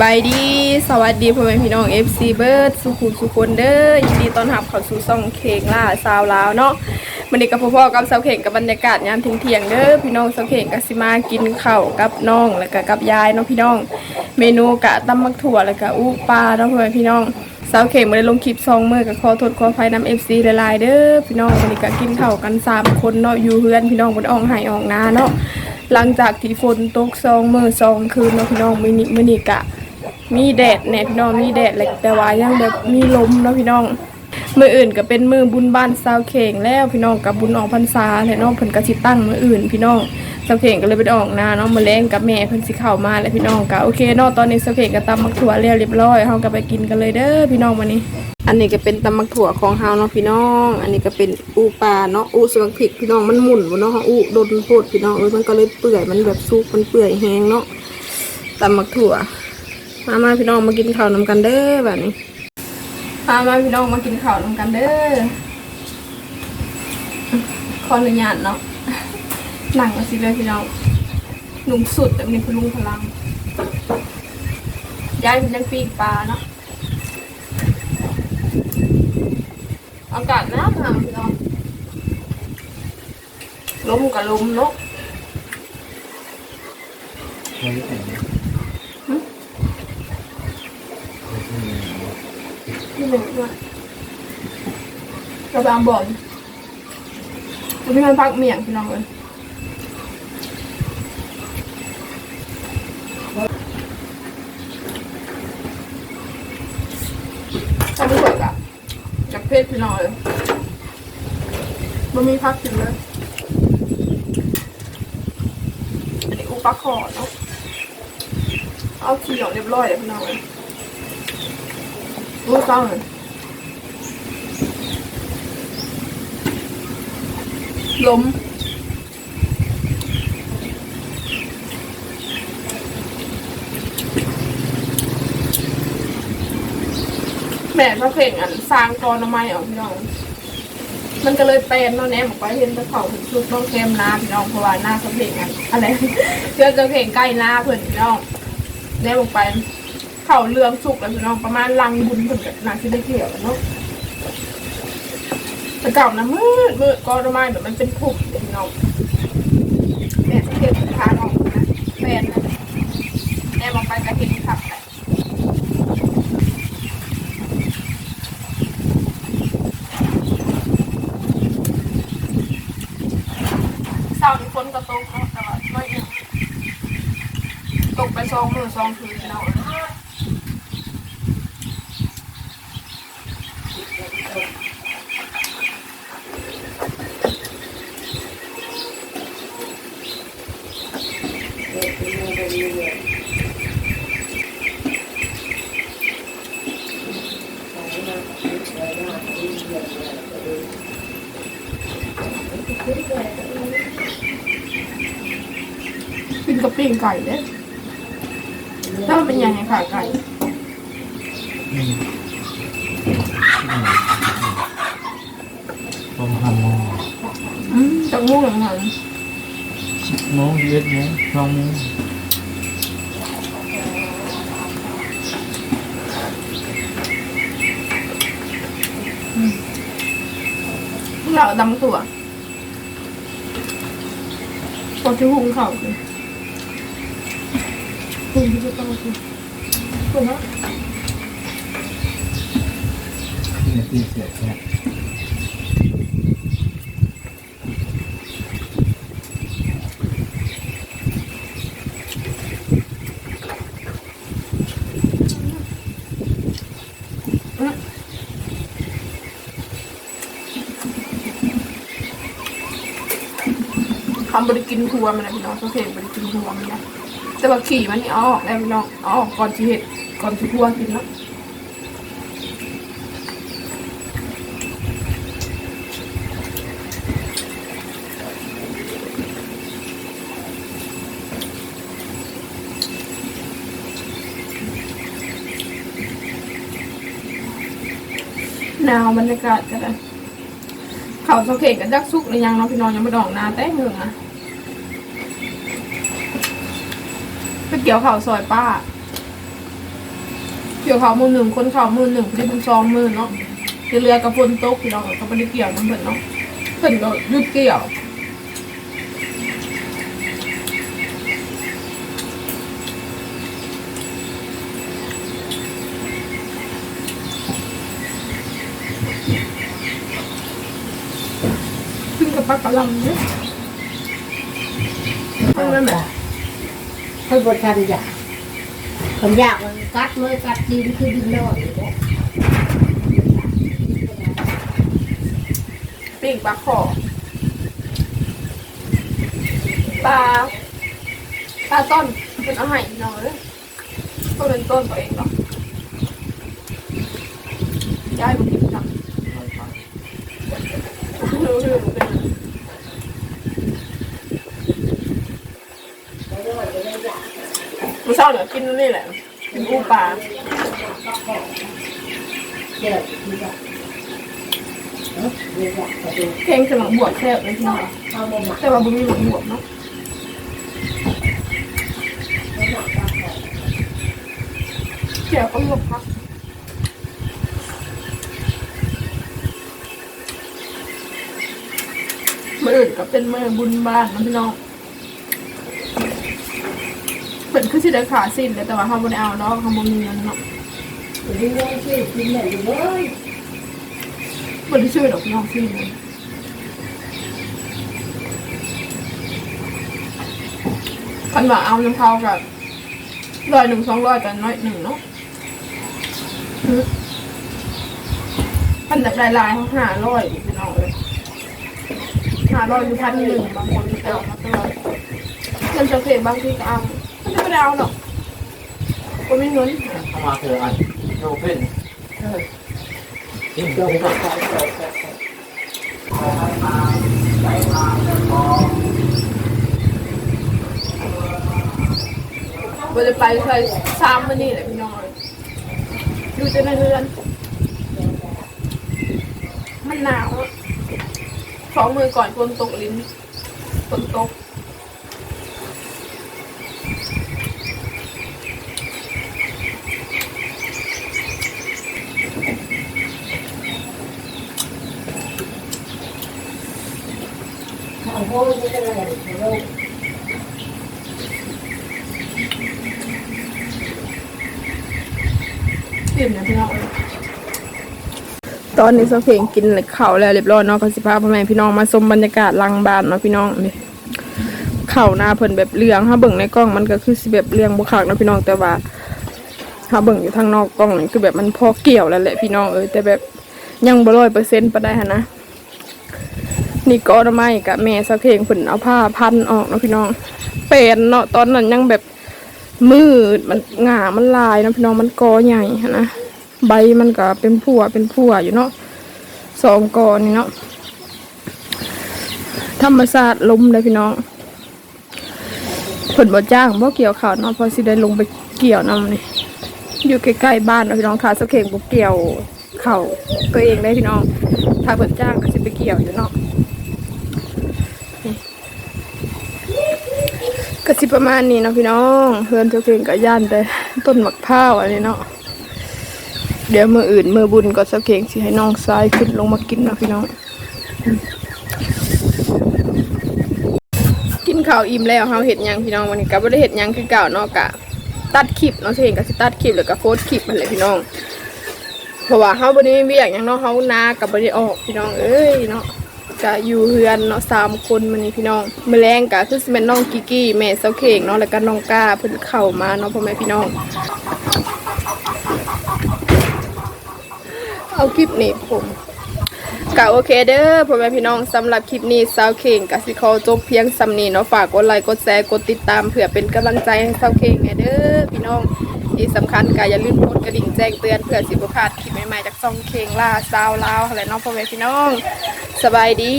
บายดีสวัสดีพ่อแม่พี่น้อง FC เบิร์ดสุขุมสุคนเด้อยินดีต้อนรับเข้าสู่ซ่องเค้งล่าสาวลาวเนาะวันนี้กับพ่อๆกับสาวเข่งกับบรรยากาศยามเที่ยงเด้อพี่น้องสาวเข่งก็สิมากินข้าวกับน้องแล้วก็กับยายเนาะพี่น้อง เมนูกะตำมักถั่วแล้วก็อู้ปลาเนาะพ่อแม่พี่น้องสาวเข่งมาได้ลงคลิปซองมือกับขอโทษขออภัยนำ FC หลายเด้อพี่น้องวันนี้ก็กินข้าวกันสามคนเนาะอยู่เฮือนพี่น้องบนอ่องไห้อ่องนาเนาะหลังจากที่ฝนตกซองมือซองคืนเนาะพี่น้องมือนี้มือนี้กะ มีแดดแน่พี่น้องมีแดดแหละแต่ว่ายังแบบมีลมเนาะพี่น้องมืออื่นก็เป็นมือบุญบ้านซาวเข่งแล้วพี่น้องกับบุญออกพรรษาแล้วเนาะเพิ่นก็สิตั้งมืออื่น พี่น้องซาวเข่งก็เลยไปออกนาเนาะมื้อแรงกับแม่เพิ่นสิเข้ามาแล้วพี่น้องก็โอเคเนาะตอนนี้ซาวเข่งก็ตำมักถั่วแล้วเรียบร้อยเฮาก็ไปกินกันเลยเด้อพี่น้องวันนี้ อันนี้ก็เป็นตำมักถั่วของเฮาเนาะพี่น้อง อันนี้ก็เป็นอูปลาเนาะอูสวักพริกพี่น้องมันหมุนบ่เนาะอูโดนโพดพี่น้องเอ้ยมันก็เลยเปื่อยมันแบบสุกมันเปื่อยแห้งเนาะตำมักถั่ว มามาพี่น้องมากินข้าวนำกันเด้อแบบนี้มามาพี่น้องมากินข้าวนำกันเด้อขออนุญาตเนาะหนังมาสิเลยพี่น้องหนุ่มสุดแต่มีพลุงพลังย้ายเป็นยังปีกปลาเนาะอากาศนาวหนาวพี่น้องลมกับลมเนาะ ที่ หนึ่งด้วยกระบางบอนแล้วพี่มันพักเมี่ยงพี่น้องเลยทำไม่สวยอะจากเพศพี่น้องเลยมันมีพักกินเลยอันนี้อุปคอเนาะเอาขี้ออกเรียบร้อยเลยพี่น้องเลย รู้ต้องล้มแม่พระเพ่งอันสร้างกรอนไม้ออกพี่น้อง มันก็เลยเป็นเนาะแหนมออกไปเห็นตะเขาถึงชุดต้องแคมนาพี่น้องเพราะว่าหน้าพระเพ่งอันอะไรเพื่อนจะเพ่งใกล้หน้าเพื่อนพี่น้องแหนมออกไป ขาเรืองสุกแล้วพี่น้องประมาณลังบุญถึงกับนาที่ได้เกี่ยวเนาะแต่เก่านะมืดมืดก็ทำไมแบบมันเป็นผุ่มเลยพี่น้องแม่สังเกตทานออกนะแฟนนะแม่มองไปกระเห็นขับไปเศร้าที่ฝนก็ตกเนาะแต่ว่าไม่ตกไปสองมือสองคืนพี่น้อ ปิ้งไก่เด้ถ้ามันเป็นยังไงขาไก่ประมาณโมงอืมจังม่วงอย่างนั้นสิบโมงเย็นโมงสองโมงเราดำตัวพอที่หุงเขาคือ หุงที่จะต้องคือถูกไหมเนี่ยตีเสียแค่คำบริกินทัวมันนะพี่น้องเขาเพลงบริกินทัวมันนะ แต่ว่าขี่มันนี่เอาออกแล้วพี่น้องเอาออกก่อนที่เห็ดก่อนที่ทัวกินแล้วหนาวบรรยากาศกันเลยเขาสังเกตกันจักซุกหรือยังเนาะพี่น้องยังไม่ดองนาแต่เหงืองอะไป เกี่ยวเขาวซอยป้า เกี่ยวเขามือหนึ่งคนเขามือหนึ่งได้เป็นสองมือเนาะที่เรือกับฝนตกพี่น้องก็ไม่ได้เกี่ยวน้ำเพิ่นเนาะเพิ่นก็หยุดเกี่ยวขึ้นกับปักกะหลำเนี่ยเอาไว้ไหม เพิ่นบ่ทันอยากคนอยากมันกัดมือกัดดินคือดินนอยอยู่แล้วปิ้งปลาขอปลาปลาต้นเป็นอาหารน้อยก็เป็นต้นตัวเองเนาะย้ายมากินค่ะรู้เรื่องเป็น มัน เศร้าเหนือกินนี่แหละกินปูปลาเดี๋ยวที่จะเอ้อเดี๋ยวจะไปดูเพลงคือหลังบวชแค่ในที่นี่แต่ว่าบุญมีหลังบวชเนาะเขียวก็หลบพักมื่ออื่นก็เป็นมื่อบุญบ้านนะพี่น้อง เป็นคือสิได้ขาสิ้นเลยแต่ว่าเขาไม่ได้เอาเนาะเขาบ่มีเงินเนาะดูว่าชื่อกินได้อยู่เลยไม่ได้ช่วยดอกพี่น้องสิ้นเลยคันว่าเอาน้ำเขากับร้อยหนึ่งสองร้อยกันน้อยหนึ่งเนาะพันแบบลายๆเขาห้าร้อยพี่น้องเลยห้าร้อยหรือพันหนึ่งบางคนเอามาตลอดเงินจะเสียบางทีก็เอา ไม่ได้เอาหรอกคนไม่เงินเข้ามาคืออันโนเป็นเออจริงเดี๋ยวจริงขอขอขอขอเราจะไปใส่ซ้ำมานี่แหละพี่น้องอยู่จะในเรือน มันหนาวอะสองมือก่อนฝนตกลิ้นฝนตก เอาโหจะได้อะไรเอาโหอิ่มนะพี่น้องตอนนี้โซเพงกินเข้าแล้วเรียบร้อยเนาะก็สิพาพ่อแม่พี่น้องมาชมบรรยากาศลังบานเนาะพี่น้องนี่เข้าหน้าเพิ่นแบบเรืองถ้าเบิ่งในกล้องมันก็คือสิแบบเรืองบ่คักเนาะพี่น้องแต่ว่าถ้าเบิ่งอยู่ทางนอกกล้องนี่คือแบบมันพอเกี่ยวแล้วแหละพี่น้องเอ้ยแต่แบบยังบ่ร้อยเปอร์เซ็นต์ปานใดหันนะ นี่ก็ทำไม้กับแม่สะเพงเพิ่นเอาผ้าพันออกนะพี่น้องเป็นเนาะตอนนั้นยังแบบมืดมันหง่ามันลายนะพี่น้องมันกอใหญ่นะใบมันก็เป็นผัวเป็นผัวอยู่เนาะสองกอนี่เนาะธรรมศาสตร์ลมเลยพี่น้องเพิ่นบ่จ้างบ่เกี่ยวข้าวเนาะพอสิได้ลงไปเกี่ยวนํนี่อยู่ใกล้ๆบ้านนะพี่น้องค่ะสะเพงบ่เกี่ยวข้าตัวเองได้พี่น้องถ้าเพิ่นจ้างก็สิไปเกี่ยวอยู่เนาะ ก็สิประมาณนี้เนาะพี่น้องเพื่อนเจ้าเพลงกับย่านแต่ต้นหมะพร้าวอันนี้เนาะเดี๋ยวมืออื่นมือบุญก็เจ้าเพลงสิให้น้องทรายขึ้นลงมากินเนาะพี่น้อง กินข้าวอิ่มแล้วเฮาเห็ดยังพี่น้องวันนี้ก็บ่ได้เห็ดยังคือเก่าเนาะกะ ตัดคลิปเนาะเจ้าเพลงก็สิตัดคลิปแล้วก็โพสต์คลิปมันเลยพี่น้องเพราะว่าเฮาบ่ได้มีเวียกหยังเนาะเฮานาก็บ่ได้ออกพี่น้องเอ้ยเนาะ จะอยู่เฮือนเนาะสามคนมันนี่พี่น้องแมลงกะคือสิเป็นน้องกิกกี้แม่เสาเข่งเนาะแล้วก็น้องก้าเพิ่นเข้ามาเนาะพ่อแม่พี่น้อง เอาคลิปนี้ผมกะโอเคเด้อพ่อแม่พี่น้องสำหรับคลิปนี้สาวเข่งกะสิขอจบเพียงสำนีเนาะฝากกดไลค์กดแชร์กดติดตามเพื่อเป็นกำลังใจให้สาวเข่งแหน่เด้อพี่น้อง ที่สำคัญก็อย่าลืมกดกระดิ่งแจ้งเตือนเพื่อสิบพลาดคลิปใหม่ๆจากซ่องเคงล่าซาวลาวอะไรน้องพ่อแม่พี่น้อง สบายดี